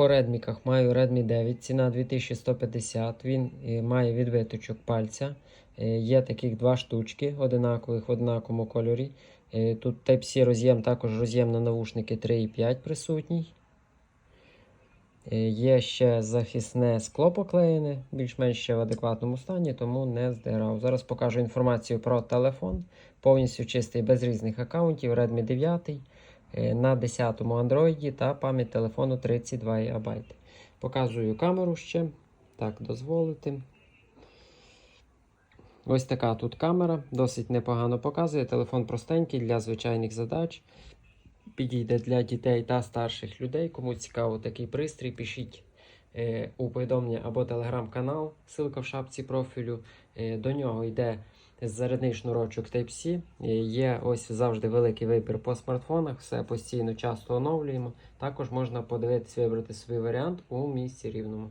По редміках маю Redmi 9, ціна 2150. Він е, має відбиточок пальця. Е, Є таких два штучки, одинакових в однаковому кольорі. Е, Тут Type-C роз'єм, також роз'єм на навушники 3.5 присутній. Є ще захисне скло поклеєне, більш-менш ще в адекватному стані, тому не здирав. Зараз покажу інформацію про телефон. Повністю чистий без різних аккаунтів. Redmi 9 е, на 10-му Android та пам'ять телефону 32 ГБ. Показую камеру ще. Так, дозволити. Ось така тут камера, досить непогано показує. Телефон простенький для звичайних задач. Підійде для дітей та старших людей. Кому цікаво такий пристрій, пишіть у повідомлення або телеграм-канал, ссылка в шапці профілю. Е, до нього йде зарядний шнурочок Type-C. Е, є ось завжди великий вибір по смартфонах, все постійно часто оновлюємо. Також можна подивитись, вибрати свій варіант у місці рівному.